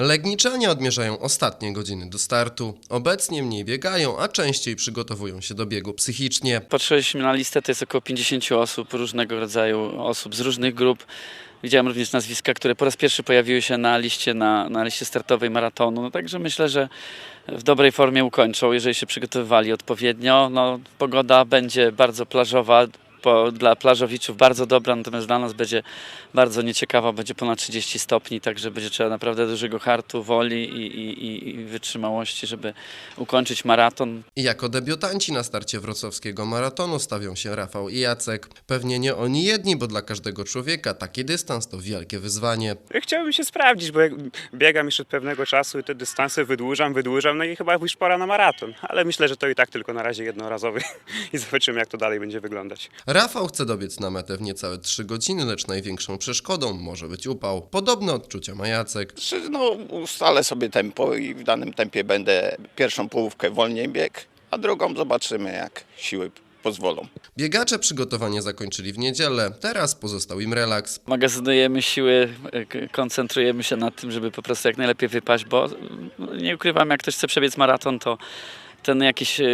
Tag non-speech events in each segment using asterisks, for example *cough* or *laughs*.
Legniczanie odmierzają ostatnie godziny do startu. Obecnie mniej biegają, a częściej przygotowują się do biegu psychicznie. Patrzyliśmy na listę, to jest około 50 osób, różnego rodzaju osób z różnych grup. Widziałem również nazwiska, które po raz pierwszy pojawiły się na liście, na, na liście startowej maratonu. No, także myślę, że w dobrej formie ukończą, jeżeli się przygotowywali odpowiednio. No, pogoda będzie bardzo plażowa, po, dla plażowiczów bardzo dobra, natomiast dla nas będzie bardzo nieciekawa, będzie ponad 30 stopni, także będzie trzeba naprawdę dużego hartu, woli i, i, i- wytrzymałości, żeby ukończyć maraton. I jako debiutanci na starcie wrocławskiego maratonu stawią się Rafał i Jacek. Pewnie nie oni jedni, bo dla każdego człowieka taki dystans to wielkie wyzwanie. Chciałbym się sprawdzić, bo jak biegam już od pewnego czasu i te dystanse wydłużam, wydłużam, no i chyba już pora na maraton. Ale myślę, że to i tak tylko na razie jednorazowy *laughs* i zobaczymy, jak to dalej będzie wyglądać. Rafał chce dobiec na metę w niecałe 3 godziny, lecz największą przeszkodą może być upał. Podobne odczucia ma Jacek. No, ustalę sobie tempo i w danym tempie będę pierwszą połówkę wolniej bieg, a drugą zobaczymy, jak siły pozwolą. Biegacze przygotowanie zakończyli w niedzielę, teraz pozostał im relaks. magazynujemy siły, koncentrujemy się nad tym, żeby po prostu jak najlepiej wypaść, bo no, nie ukrywam, jak ktoś chce przebiec maraton, to ten jakiś e,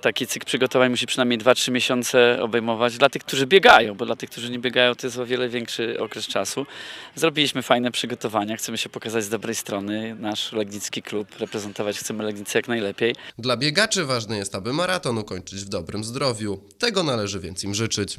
taki cykl przygotowań musi przynajmniej 2-3 miesiące obejmować dla tych, którzy biegają, bo dla tych, którzy nie biegają, to jest o wiele większy okres czasu. Zrobiliśmy fajne przygotowania, chcemy się pokazać z dobrej strony, nasz Legnicki klub reprezentować chcemy Legnicę jak najlepiej. Dla biegaczy ważne jest, aby maraton ukończyć w dobrym zdrowiu. Tego należy więc im życzyć.